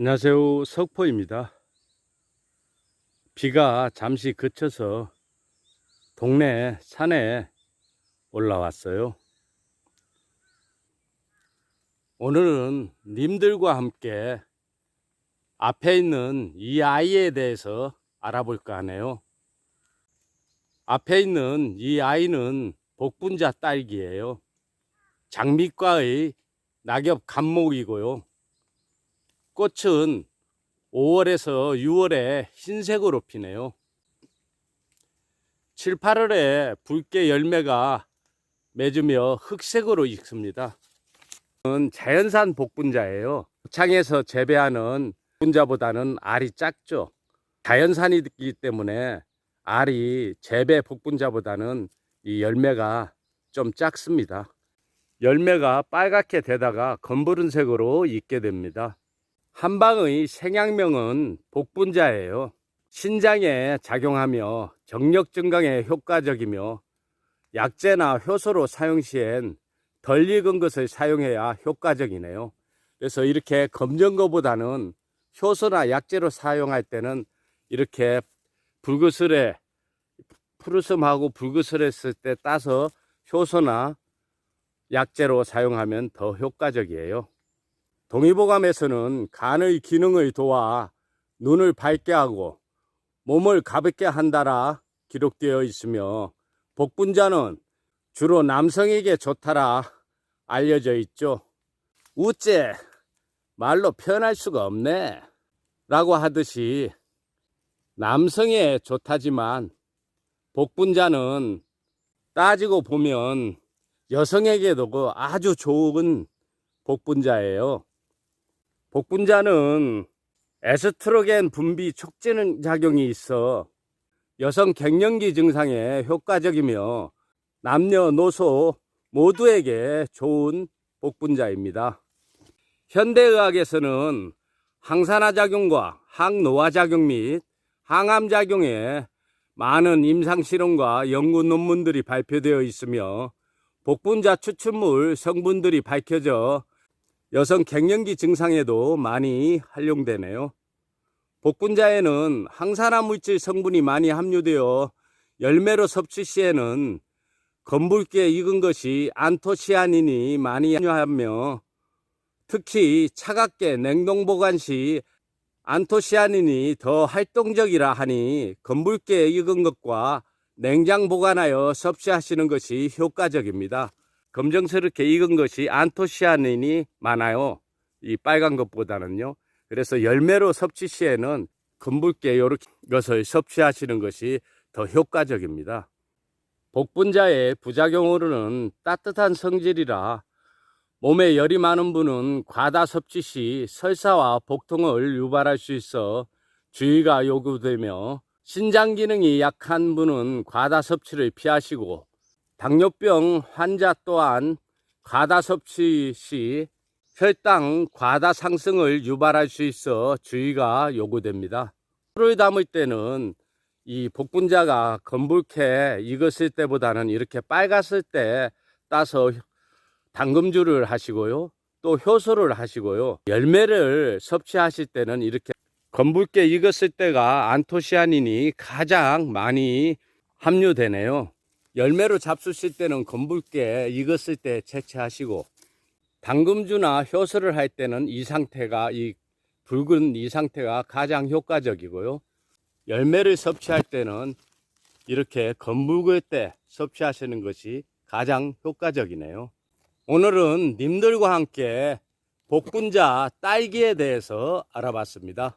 안녕하세요. 석포입니다. 비가 잠시 그쳐서 동네 산에 올라왔어요. 오늘은 님들과 함께 앞에 있는 이 아이에 대해서 알아볼까 하네요. 앞에 있는 이 아이는 복분자 딸기예요. 장미과의 낙엽 감목이고요. 꽃은 5월에서 6월에 흰색으로 피네요. 7, 8월에 붉게 열매가 맺으며 흑색으로 익습니다. 은 자연산 복분자예요. 창에서 재배하는 복분자보다는 알이 작죠. 자연산이기 때문에 알이 재배 복분자보다는 이 열매가 좀 작습니다. 열매가 빨갛게 되다가 검부른 색으로 익게 됩니다. 한방의 생양명은 복분자예요. 신장에 작용하며 정력 증강에 효과적이며 약재나 효소로 사용 시엔 덜 익은 것을 사용해야 효과적이네요. 그래서 이렇게 검정 거보다는 효소나 약재로 사용할 때는 이렇게 붉으스레 푸르스하고 붉으스랬을 때 따서 효소나 약재로 사용하면 더 효과적이에요. 동의보감에서는 간의 기능을 도와 눈을 밝게 하고 몸을 가볍게 한다라 기록되어 있으며 복분자는 주로 남성에게 좋다라 알려져 있죠. 우째 말로 표현할 수가 없네 라고 하듯이 남성에 좋다지만 복분자는 따지고 보면 여성에게도 그 아주 좋은 복분자예요. 복분자는 에스트로겐 분비 촉진 작용이 있어 여성 갱년기 증상에 효과적이며 남녀노소 모두에게 좋은 복분자입니다. 현대의학에서는 항산화 작용과 항노화 작용 및 항암 작용에 많은 임상 실험과 연구 논문들이 발표되어 있으며 복분자 추출물 성분들이 밝혀져 여성 갱년기 증상에도 많이 활용되네요. 복분자에는 항산화 물질 성분이 많이 함유되어 열매로 섭취 시에는 검붉게 익은 것이 안토시아닌이 많이 함유하며 특히 차갑게 냉동 보관 시 안토시아닌이 더 활동적이라 하니 검붉게 익은 것과 냉장 보관하여 섭취하시는 것이 효과적입니다. 검정스럽게 익은 것이 안토시아닌이 많아요. 이 빨간 것보다는요. 그래서 열매로 섭취 시에는 검붉게 이렇게 것을 섭취하시는 것이 더 효과적입니다. 복분자의 부작용으로는 따뜻한 성질이라 몸에 열이 많은 분은 과다 섭취 시 설사와 복통을 유발할 수 있어 주의가 요구되며 신장 기능이 약한 분은 과다 섭취를 피하시고 당뇨병 환자 또한 과다 섭취 시 혈당 과다 상승을 유발할 수 있어 주의가 요구됩니다. 술을 담을 때는 이 복분자가 검붉게 익었을 때보다는 이렇게 빨갔을 때 따서 담금주를 하시고요. 또 효소를 하시고요. 열매를 섭취하실 때는 이렇게 검붉게 익었을 때가 안토시아닌이 가장 많이 함유되네요. 열매로 잡수실 때는 검붉게 익었을 때 채취하시고 당금주나 효소를 할 때는 이 상태가 이 붉은 이 상태가 가장 효과적이고요. 열매를 섭취할 때는 이렇게 검붉을 때 섭취하시는 것이 가장 효과적이네요. 오늘은 님들과 함께 복분자 딸기에 대해서 알아봤습니다.